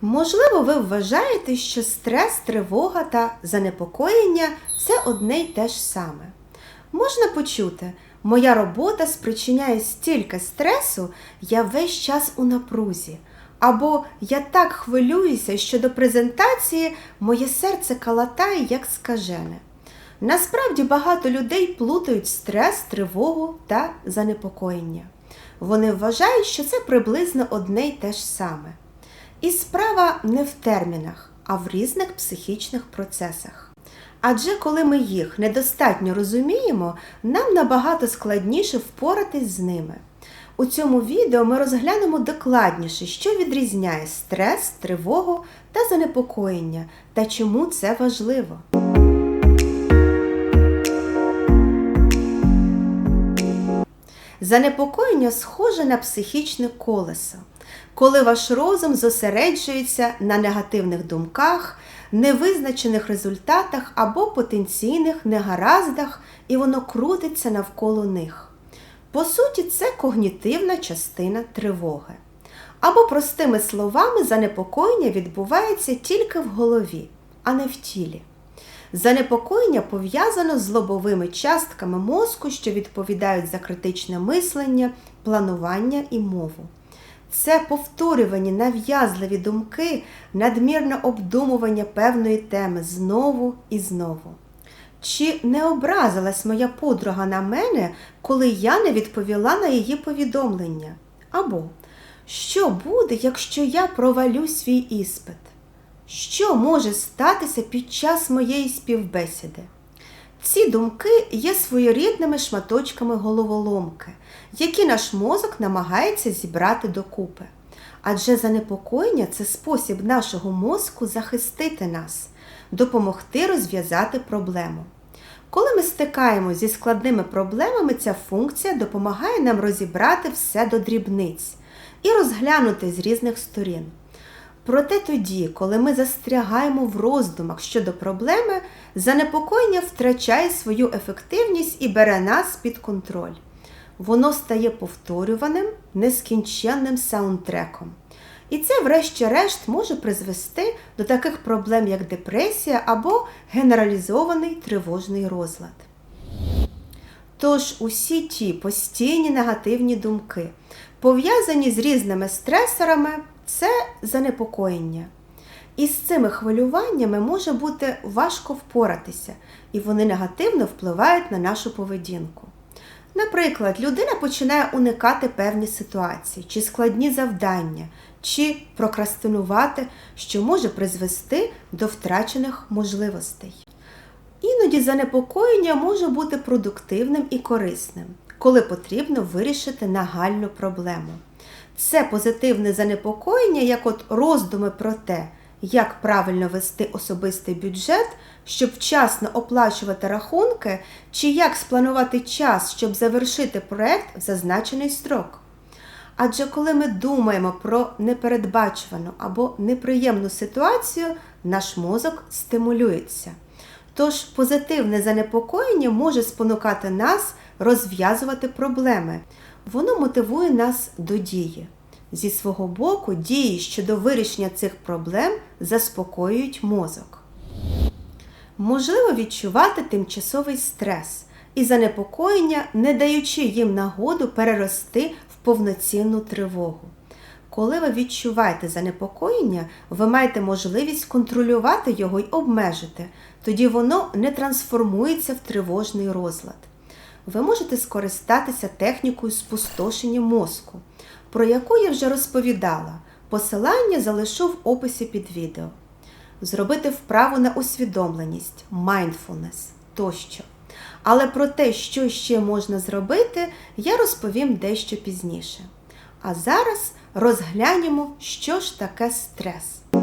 Можливо, ви вважаєте, що стрес, тривога та занепокоєння це одне й те ж саме. Можна почути, моя робота спричиняє стільки стресу, я весь час у напрузі. Або я так хвилююся, що до презентації моє серце калатає, як скажене. Насправді багато людей плутають стрес, тривогу та занепокоєння. Вони вважають, що це приблизно одне й те ж саме. І справа не в термінах, а в різних психічних процесах. Адже коли ми їх недостатньо розуміємо, нам набагато складніше впоратись з ними. У цьому відео ми розглянемо докладніше, що відрізняє стрес, тривогу та занепокоєння та чому це важливо. Занепокоєння схоже на психічне колесо, коли ваш розум зосереджується на негативних думках, невизначених результатах або потенційних негараздах, і воно крутиться навколо них. По суті, це когнітивна частина тривоги. Або, простими словами, занепокоєння відбувається тільки в голові, а не в тілі. Занепокоєння пов'язано з лобовими частками мозку, що відповідають за критичне мислення, планування і мову. Це повторювані нав'язливі думки, надмірне обдумування певної теми знову і знову. Чи не образилась моя подруга на мене, коли я не відповіла на її повідомлення? Або що буде, якщо я провалю свій іспит? Що може статися під час моєї співбесіди? Ці думки є своєрідними шматочками головоломки, які наш мозок намагається зібрати докупи. Адже занепокоєння це спосіб нашого мозку захистити нас, допомогти розв'язати проблему. Коли ми стикаємося зі складними проблемами, ця функція допомагає нам розібрати все до дрібниць і розглянути з різних сторін. Проте тоді, коли ми застрягаємо в роздумах щодо проблеми, занепокоєння втрачає свою ефективність і бере нас під контроль. Воно стає повторюваним, нескінченним саундтреком. І це, врешті-решт, може призвести до таких проблем, як депресія або генералізований тривожний розлад. Тож усі ті постійні негативні думки, пов'язані з різними стресорами, це занепокоєння. І з цими хвилюваннями може бути важко впоратися, і вони негативно впливають на нашу поведінку. Наприклад, людина починає уникати певні ситуації, чи складні завдання, чи прокрастинувати, що може призвести до втрачених можливостей. Іноді занепокоєння може бути продуктивним і корисним, коли потрібно вирішити нагальну проблему. Це позитивне занепокоєння, як от роздуми про те, як правильно вести особистий бюджет, щоб вчасно оплачувати рахунки, чи як спланувати час, щоб завершити проект в зазначений строк. Адже коли ми думаємо про непередбачувану або неприємну ситуацію, наш мозок стимулюється. Тож позитивне занепокоєння може спонукати нас розв'язувати проблеми. Воно мотивує нас до дії. Зі свого боку, дії щодо вирішення цих проблем заспокоюють мозок. Можливо відчувати тимчасовий стрес і занепокоєння, не даючи їм нагоду перерости в повноцінну тривогу. Коли ви відчуваєте занепокоєння, ви маєте можливість контролювати його й обмежити, тоді воно не трансформується в тривожний розлад. Ви можете скористатися технікою спустошення мозку, про яку я вже розповідала. Посилання залишу в описі під відео. Зробити вправу на усвідомленість, mindfulness тощо. Але про те, що ще можна зробити, я розповім дещо пізніше. А зараз розглянемо, що ж таке стрес.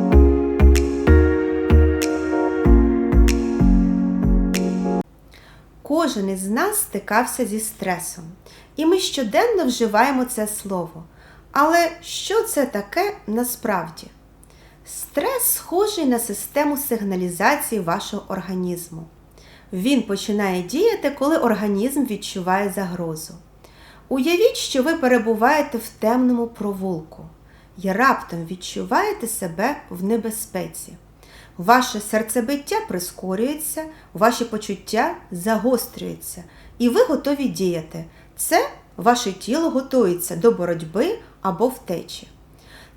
Кожен із нас стикався зі стресом, і ми щоденно вживаємо це слово. Але що це таке насправді? Стрес схожий на систему сигналізації вашого організму. Він починає діяти, коли організм відчуває загрозу. Уявіть, що ви перебуваєте в темному провулку. і раптом відчуваєте себе в небезпеці. Ваше серцебиття прискорюється, ваші почуття загострюються, і ви готові діяти. Це ваше тіло готується до боротьби або втечі.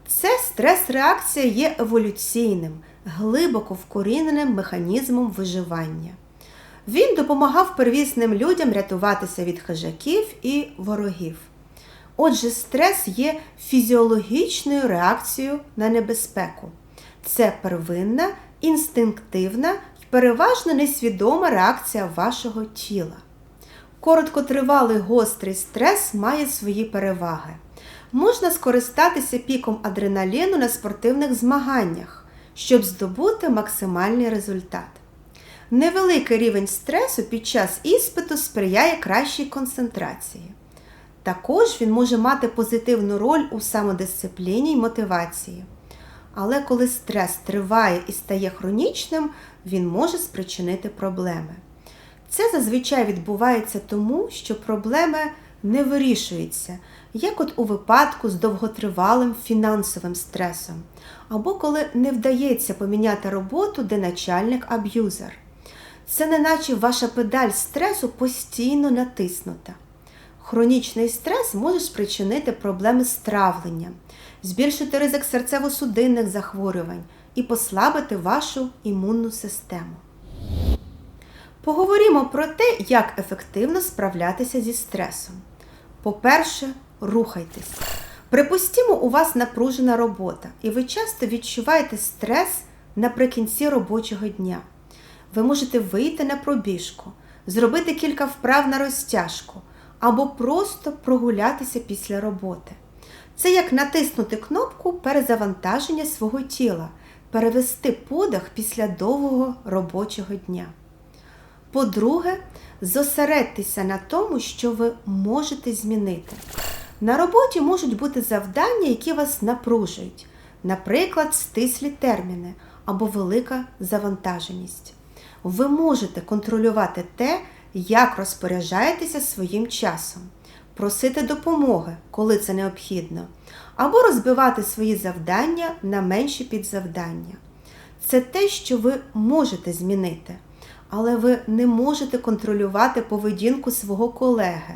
Це стрес-реакція є еволюційним, глибоко вкоріненим механізмом виживання. Він допомагав первісним людям рятуватися від хижаків і ворогів. Отже, стрес є фізіологічною реакцією на небезпеку. Це первинна, інстинктивна і переважно несвідома реакція вашого тіла. Короткотривалий гострий стрес має свої переваги. Можна скористатися піком адреналіну на спортивних змаганнях, щоб здобути максимальний результат. Невеликий рівень стресу під час іспиту сприяє кращій концентрації. Також він може мати позитивну роль у самодисципліні й мотивації. Але коли стрес триває і стає хронічним, він може спричинити проблеми. Це зазвичай відбувається тому, що проблеми не вирішуються, як от у випадку з довготривалим фінансовим стресом, або коли не вдається поміняти роботу, де начальник аб'юзер. Це неначе ваша педаль стресу постійно натиснута. Хронічний стрес може спричинити проблеми з травленням, збільшити ризик серцево-судинних захворювань і послабити вашу імунну систему. Поговоримо про те, як ефективно справлятися зі стресом. По-перше, рухайтесь. Припустімо, у вас напружена робота, і ви часто відчуваєте стрес наприкінці робочого дня. Ви можете вийти на пробіжку, зробити кілька вправ на розтяжку або просто прогулятися після роботи. Це як натиснути кнопку перезавантаження свого тіла, перевести подих після довгого робочого дня. По-друге, зосередьтеся на тому, що ви можете змінити. На роботі можуть бути завдання, які вас напружують, наприклад, стислі терміни або велика завантаженість. Ви можете контролювати те, як розпоряджаєтеся своїм часом, просити допомоги, коли це необхідно, або розбивати свої завдання на менші підзавдання. Це те, що ви можете змінити, але ви не можете контролювати поведінку свого колеги,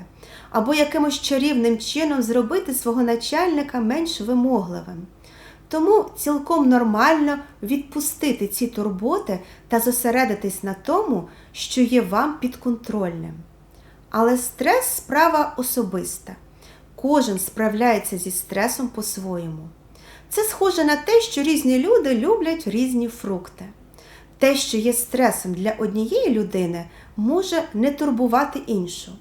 або якимось чарівним чином зробити свого начальника менш вимогливим. Тому цілком нормально відпустити ці турботи та зосередитись на тому, що є вам підконтрольним. Але стрес справа особиста. Кожен справляється зі стресом по-своєму. Це схоже на те, що різні люди люблять різні фрукти. Те, що є стресом для однієї людини, може не турбувати іншу.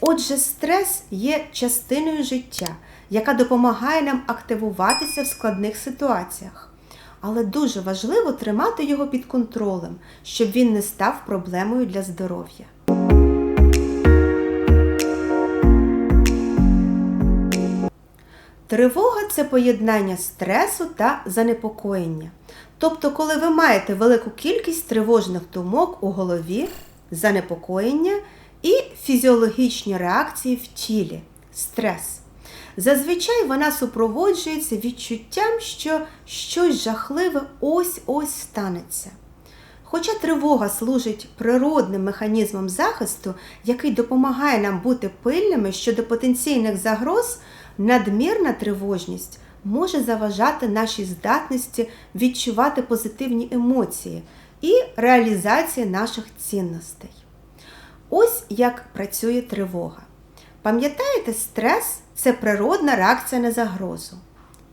Отже, стрес є частиною життя, яка допомагає нам активуватися в складних ситуаціях. Але дуже важливо тримати його під контролем, щоб він не став проблемою для здоров'я. Тривога це поєднання стресу та занепокоєння. Тобто, коли ви маєте велику кількість тривожних думок у голові, занепокоєння і фізіологічні реакції в тілі стрес. Зазвичай вона супроводжується відчуттям, що щось жахливе ось-ось станеться. Хоча тривога служить природним механізмом захисту, який допомагає нам бути пильними щодо потенційних загроз, надмірна тривожність може заважати нашій здатності відчувати позитивні емоції і реалізації наших цінностей. Ось як працює тривога. Пам'ятаєте, стрес це природна реакція на загрозу.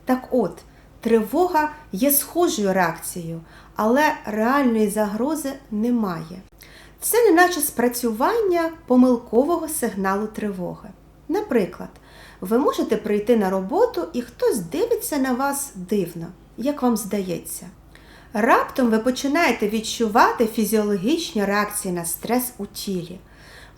Так от, тривога є схожою реакцією, але реальної загрози немає. Це неначе спрацювання помилкового сигналу тривоги. Наприклад, ви можете прийти на роботу і хтось дивиться на вас дивно, як вам здається. Раптом ви починаєте відчувати фізіологічні реакції на стрес у тілі.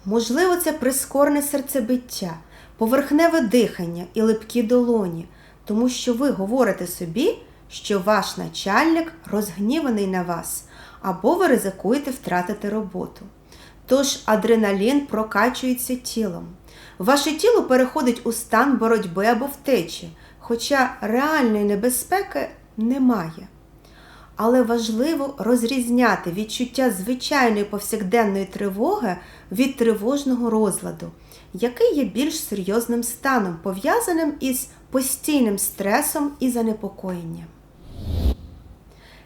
Можливо, це прискорене серцебиття, поверхневе дихання і липкі долоні, тому що ви говорите собі, що ваш начальник розгніваний на вас, або ви ризикуєте втратити роботу. Тож адреналін прокачується тілом. Ваше тіло переходить у стан боротьби або втечі, хоча реальної небезпеки немає. Але важливо розрізняти відчуття звичайної повсякденної тривоги від тривожного розладу, який є більш серйозним станом, пов'язаним із постійним стресом і занепокоєнням.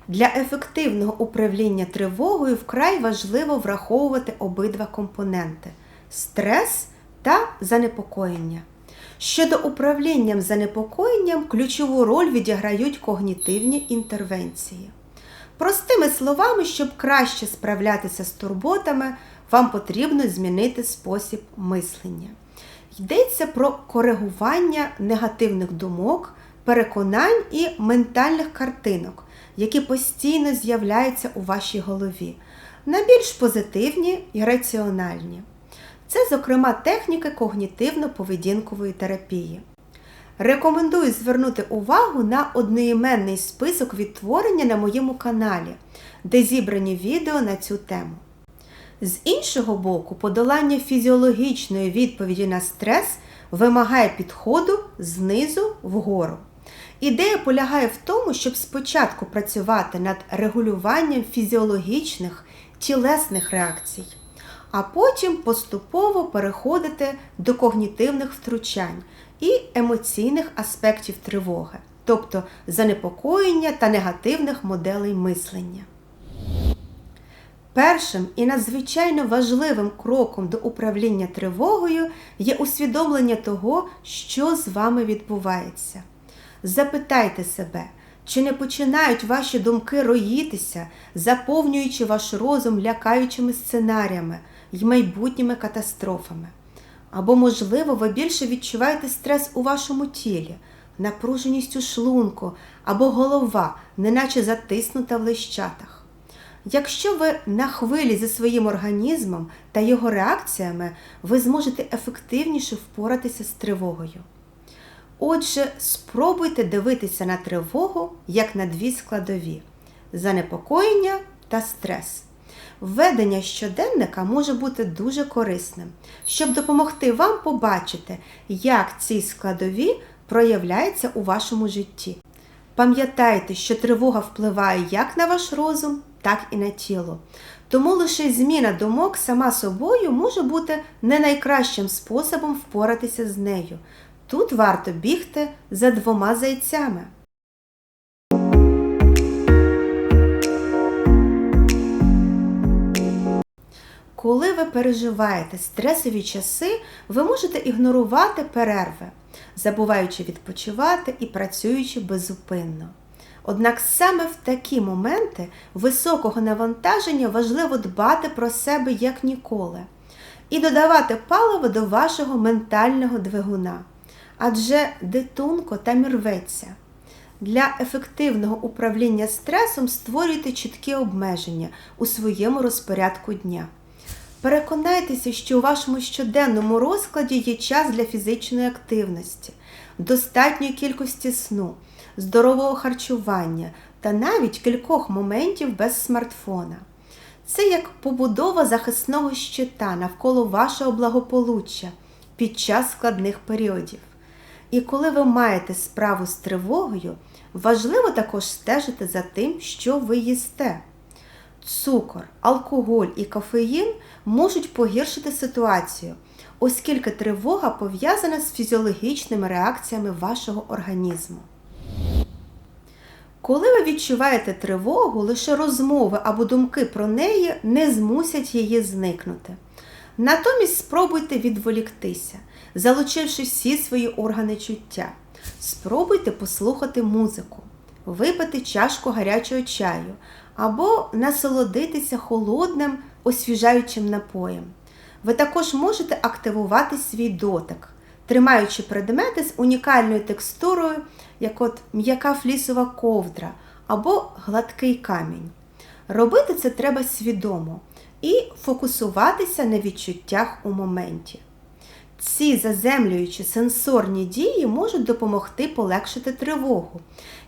Для ефективного управління тривогою вкрай важливо враховувати обидва компоненти стрес та занепокоєння. Щодо управлінням занепокоєнням, ключову роль відіграють когнітивні інтервенції. Простими словами, щоб краще справлятися з турботами, вам потрібно змінити спосіб мислення. Йдеться про коригування негативних думок, переконань і ментальних картинок, які постійно з'являються у вашій голові, на більш позитивні і раціональні. Це, зокрема, техніки когнітивно-поведінкової терапії. Рекомендую звернути увагу на одноіменний список відтворення на моєму каналі, де зібрані відео на цю тему. З іншого боку, подолання фізіологічної відповіді на стрес вимагає підходу знизу вгору. Ідея полягає в тому, щоб спочатку працювати над регулюванням фізіологічних тілесних реакцій, а потім поступово переходити до когнітивних втручань і емоційних аспектів тривоги, тобто занепокоєння та негативних моделей мислення. Першим і надзвичайно важливим кроком до управління тривогою є усвідомлення того, що з вами відбувається. Запитайте себе, чи не починають ваші думки роїтися, заповнюючи ваш розум лякаючими сценаріями й майбутніми катастрофами. Або, можливо, ви більше відчуваєте стрес у вашому тілі, напруженість у шлунку або голова, неначе затиснута в лищатах. Якщо ви на хвилі зі своїм організмом та його реакціями, ви зможете ефективніше впоратися з тривогою. Отже, спробуйте дивитися на тривогу як на дві складові занепокоєння та стрес. Введення щоденника може бути дуже корисним, щоб допомогти вам побачити, як ці складові проявляються у вашому житті. Пам'ятайте, що тривога впливає як на ваш розум, так і на тіло. Тому лише зміна думок сама собою може бути не найкращим способом впоратися з нею. Тут варто бігти за двома зайцями. Коли ви переживаєте стресові часи, ви можете ігнорувати перерви, забуваючи відпочивати і працюючи беззупинно. Однак саме в такі моменти високого навантаження важливо дбати про себе як ніколи і додавати паливо до вашого ментального двигуна, адже дитунко там і рветься. Для ефективного управління стресом створюйте чіткі обмеження у своєму розпорядку дня. Переконайтеся, що у вашому щоденному розкладі є час для фізичної активності, достатньої кількості сну, здорового харчування та навіть кількох моментів без смартфона. Це як побудова захисного щита навколо вашого благополуччя під час складних періодів. І коли ви маєте справу з тривогою, важливо також стежити за тим, що ви їсте. Цукор, алкоголь і кофеїн можуть погіршити ситуацію, оскільки тривога пов'язана з фізіологічними реакціями вашого організму. Коли ви відчуваєте тривогу, лише розмови або думки про неї не змусять її зникнути. Натомість спробуйте відволіктися, залучивши всі свої органи чуття. Спробуйте послухати музику, випити чашку гарячого чаю або насолодитися холодним, освіжаючим напоєм. Ви також можете активувати свій дотик, тримаючи предмети з унікальною текстурою, як от м'яка флісова ковдра або гладкий камінь. Робити це треба свідомо і фокусуватися на відчуттях у моменті. Ці заземлюючі сенсорні дії можуть допомогти полегшити тривогу,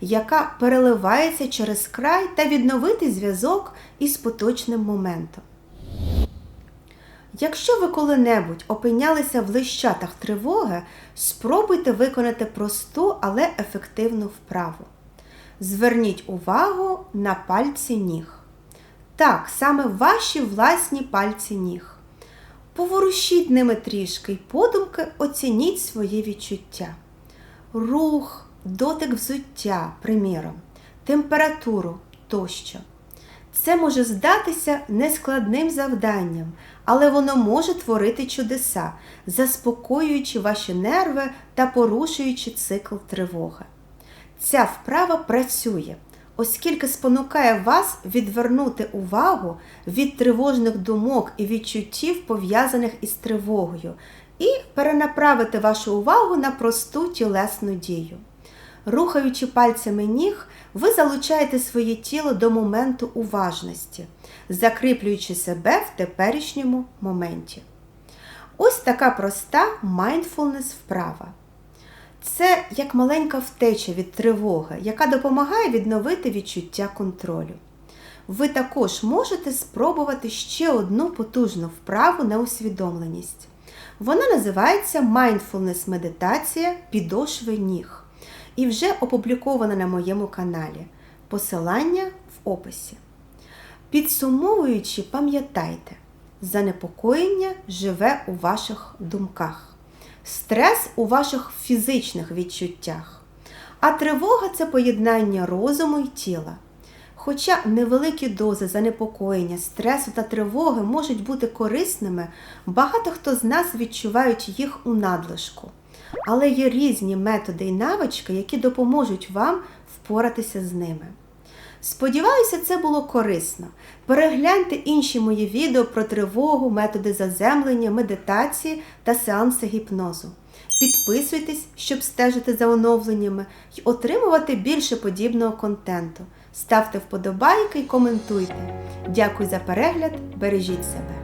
яка переливається через край та відновити зв'язок із поточним моментом. Якщо ви коли-небудь опинялися в лищатах тривоги, спробуйте виконати просту, але ефективну вправу. Зверніть увагу на пальці ніг. Так, саме ваші власні пальці ніг. Поворушіть ними трішки й подумки оцініть свої відчуття. Рух, дотик взуття, приміром, температуру тощо. Це може здатися нескладним завданням, але воно може творити чудеса, заспокоюючи ваші нерви та порушуючи цикл тривоги. Ця вправа працює, оскільки спонукає вас відвернути увагу від тривожних думок і відчуттів, пов'язаних із тривогою, і перенаправити вашу увагу на просту тілесну дію. Рухаючи пальцями ніг, ви залучаєте своє тіло до моменту уважності, закріплюючи себе в теперішньому моменті. Ось така проста mindfulness вправа. Це як маленька втеча від тривоги, яка допомагає відновити відчуття контролю. Ви також можете спробувати ще одну потужну вправу на усвідомленість. Вона називається Mindfulness медитація підошви ніг і вже опублікована на моєму каналі. Посилання в описі. Підсумовуючи, пам'ятайте, занепокоєння живе у ваших думках, стрес у ваших фізичних відчуттях, а тривога це поєднання розуму і тіла. Хоча невеликі дози занепокоєння, стресу та тривоги можуть бути корисними, багато хто з нас відчувають їх у надлишку. Але є різні методи і навички, які допоможуть вам впоратися з ними. Сподіваюся, це було корисно. Перегляньте інші мої відео про тривогу, методи заземлення, медитації та сеанси гіпнозу. Підписуйтесь, щоб стежити за оновленнями і отримувати більше подібного контенту. Ставте вподобайки і коментуйте. Дякую за перегляд, бережіть себе!